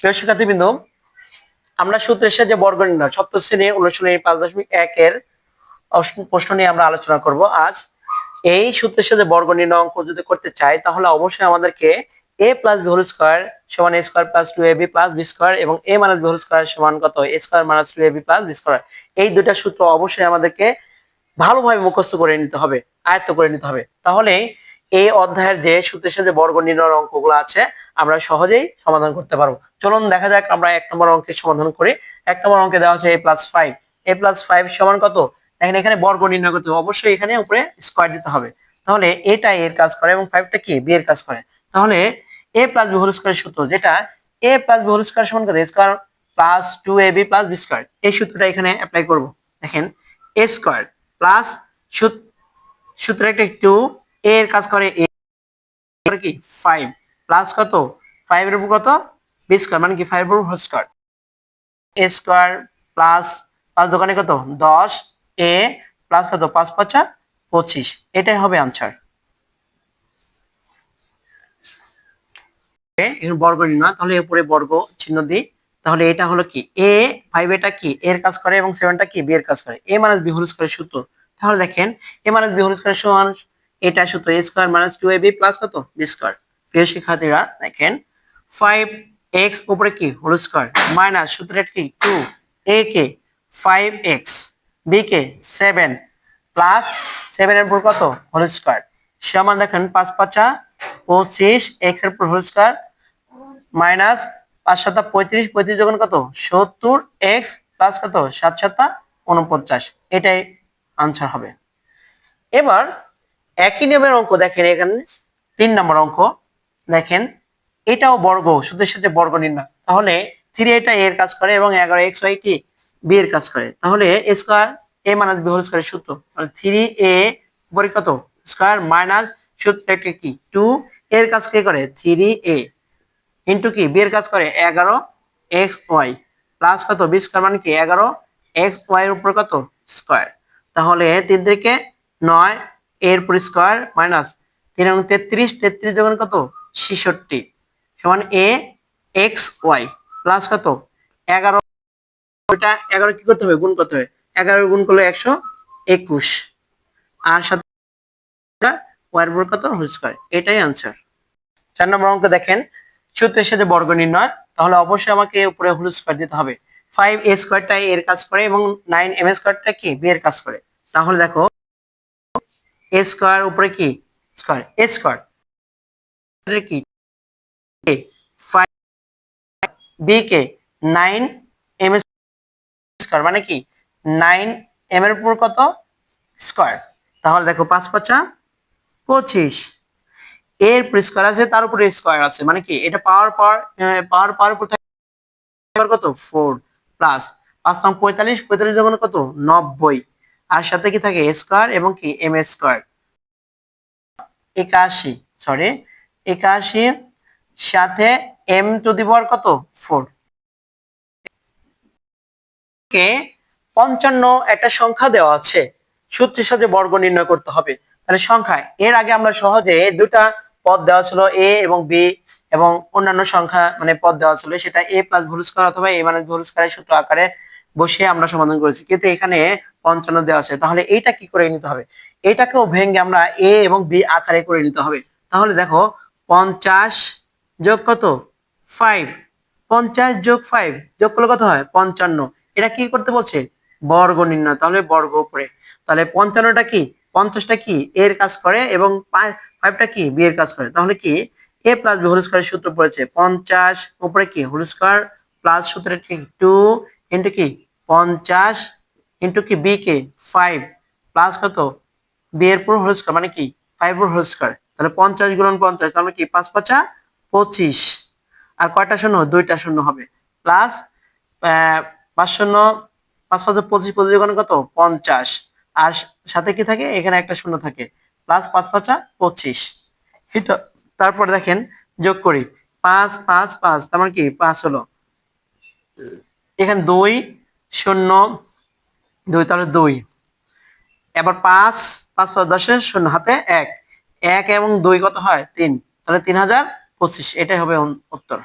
প্রিয় শিক্ষার্থীবৃন্দ, আমরা সূত্রের সাহায্যে বর্গ নির্ণয়, সপ্তম শ্রেণি অনুশীলনী পাঁচ দশমিক একের অষ্টম প্রশ্ন নিয়ে আমরা আলোচনা করব আজ। এই সূত্রের সাথে বর্গ নির্ণয় অঙ্ক যদি করতে চাই, তাহলে অবশ্যই আমাদেরকে A plus B whole square সমান A square plus two A B plus B square এবং A minus B whole square সমান কত? A square minus two A B plus B square এই দুটা সূত্র অবশ্যই আমাদেরকে ভালোভাবে মুখস্থ করে নিতে হবে, আয়ত্ত করে নিতে হবে। তাহলে এই অধ্যায়ের যে সূত্রের সাথে বর্গ নির্ণয়ের অঙ্কগুলো আছে, আমরা সহজেই সমাধান করতে পারব। চলুন দেখা যাক আমরা এক নম্বর অঙ্কের সমাধান করি। এক নম্বর অঙ্কে দেওয়া আছে A plus five A plus five সমান কত? দেখেন এখানে বর্গ নির্ণয় করতে হবে। অবশ্যই এখানে উপরে স্কোয়ার দিতে হবে। তাহলে এটা এর কাজ করে এবং ফাইভটা কি? বি এর কাজ করে। তাহলে এ প্লাস বি হোল সূত্র যেটা এ প্লাস বি স্কোয়ার সমান কত? Square plus two A B plus B square এই সূত্রটা এখানে অ্যাপ্লাই করব। দেখেন এ স্কোয়ার প্লাস সূত্র একটা টু এর কাজ করে এ কি? ফাইভ প্লাস কত? ফাইভ এর উপর কত? বি স্কোয়ার মানে কি? ফাইভ এর whole square A square plus পাঁচ দোকানে কত? দশ। এ প্লাস কত? পাঁচ পাঁচা পঁচিশ। এটাই হবে আনসার বর্গ নির্ণয়। তাহলে এরপরে বর্গ চিহ্ন দিই। তাহলে এটা হলো কি? এ ফাইভ এটা কি? এর কাজ করে এবং সেভেনটা কি? বি এর কাজ করে। এ মাইনাস বি হোল স্কোয়ারের সূত্র। তাহলে দেখেন A minus B whole square সমান, এটা সূত্র A square minus two A B plus কত? বি স্কোয়ার প্রিয় শিক্ষার্থীরা, দেখেন ফাইভ এক্স উপরে কি? হোল স্কোয়ার মাইনাস সূত্রের কি? টু এ কে ফাইভ এক্স বি কে সেভেন প্লাস সেভেনের উপর কত? হোল স্কোয়ার সমান দেখেন পাঁচ পাঁচা পঁচিশ এক্সের উপর হোল স্কোয়ার মাইনাস পাঁচ সাতা পঁয়ত্রিশ পঁয়ত্রিশ যখন কত? সত্তর এক্স প্লাস কত? সাত সাতা উনপঞ্চাশ এটাই আনসার হবে। এবার একই নিয়মের অঙ্ক দেখেন এখানে। তিন নম্বর অঙ্ক দেখেন। এটাও বর্গ সুদের সাথে বর্গ নির্ণয়। তাহলে থ্রি এটা এর কাজ করে এবং এগারো এক্স ওয়াই কি বি এর কাজ করে। তাহলে square A minus B whole স্কোয়ারের সূত্র। তাহলে থ্রি এ উপরে কত? স্কোয়ার মাইনাস সূত্রটা কি? টু এর কাজ কে করে? থ্রি এ ইন্টু কি? বি এর কাজ করে? এগারো এক্স ওয়াই প্লাস কত? বি স্কোয়ার মানে কি? এগারো এক্স ওয়াই এর উপর কত? স্কোয়ার তাহলে তিন থেকে নয় এর পর স্কোয়ার মাইনাস তিন এবং তেত্রিশ তেত্রিশ যখন কত? ছেষট্টি। সমান এ এক্স ওয়াই প্লাস কত? এগারো। ওইটা এগারো কি করতে হবে? গুণ করতে হবে। এগারো গুণ করলে একশো একুশ। আর সাথে ওয়ার উপর কত? হোল স্কোয়ার এটাই আনসার চার নম্বর অঙ্ক দেখেন। সূত্রের সাথে বর্গ নির্ণয়। তাহলে অবশ্যই আমাকে উপরে হোল স্কোয়ার দিতে হবে। ফাইভ এ স্কোয়ারটা এর কাজ করে এবং নাইন এম স্কোয়ারটা কি? বি এর কাজ করে। তাহলে দেখো এ স্কোয়ার উপরে কি? স্কোয়ার এ স্কোয়ার কি? বি কে নাইন এম স্কোয়ার মানে কি? নাইন এম এর উপর কত? স্কোয়ার তাহলে দেখো, পাঁচ পাঁচা পঁচিশ। এর স্কোয়ার আছে, তার উপরে স্কোয়ার আছে মানে কি? এটা পাওয়ার পাওয়ার পাওয়ার পাওয়ার উপর কত? ফোর প্লাস পাঁচ সং পঁয়তাল্লিশ পঁয়তাল্লিশ যখন কত? নব্বই। আর সাথে কি থাকে? স্কোয়ার এবং কি? এম স্কোয়ার একাশি সরি একাশি, সাথে এম টু দি পাওয়ার কত? ফোর কে? পঞ্চান্ন, একটা সংখ্যা দেওয়া আছে। সূত্রের সাথে বর্গ নির্ণয় করতে হবে। তাহলে সংখ্যা, এর আগে আমরা সহজে দুটা পদ দেওয়া ছিল এ এবং বি এবং অন্যান্য সংখ্যা মানে পদ দেওয়া ছিল, সেটা এ প্লাস ভুল স্কোয়ার অথবা এ মাইনাস ভুল স্কোয়ারের সূত্র আকারে বসে আমরা সমাধান করেছি। কিন্তু এখানে পঞ্চান্ন দেওয়া আছে। তাহলে এইটা কি করে নিতে হবে? এটাকেও ভেঙে আমরা এ এবং বি আকারে করে নিতে হবে। তাহলে দেখো, পঞ্চাশ যোগ কত? ফাইভ পঞ্চাশ যোগ ফাইভ যোগ করলে কত হয়? পঞ্চান্ন। এটা কি করতে বলছে? বর্গ নির্ণয়। তাহলে বর্গ উপরে। তাহলে পঞ্চান্নটা কি? পঞ্চাশটা কি? এর কাজ করে এবং ফাইভটা কি? বি এর কাজ করে। তাহলে কি? এ প্লাস হোল স্কোয়ারের সূত্র পড়েছে। পঞ্চাশ উপরে কি? হোল স্কোয়ার প্লাস সূত্রের কি? টু ইন্টু কি? পঞ্চাশ ইন্টু কি? বি কে? ফাইভ প্লাস কত? বি এর পুরো হোল স্কোয়ার মানে কি? ফাইভ হোল স্কোয়ার তাহলে পঞ্চাশ গুণন পঞ্চাশ, তাহলে কি? পাঁচ পাঁচা পঁচিশ। আর কয়টা শূন্য? দুইটা শূন্য হবে। প্লাস পাঁচ শূন্য, পাঁচ পাঁচ পঁচিশ পঁচিশ কত? পঞ্চাশ। আর সাথে কি থাকে? এখানে একটা শূন্য থাকে। প্লাস পাঁচ পাঁচা পঁচিশ। এটা তারপর দেখেন, যোগ করি। পাঁচ পাঁচ পাঁচ, তার মানে কি? পাঁচ হলো। এখানে দুই, শূন্য, দুই তাহলে দুই। এবার পাঁচ পাঁচ পাঁচ দশের শূন্য হাতে এক। এক এবং দুই কত হয়? তিন। তাহলে তিন হাজার পঁচিশ এটাই হবে উত্তর।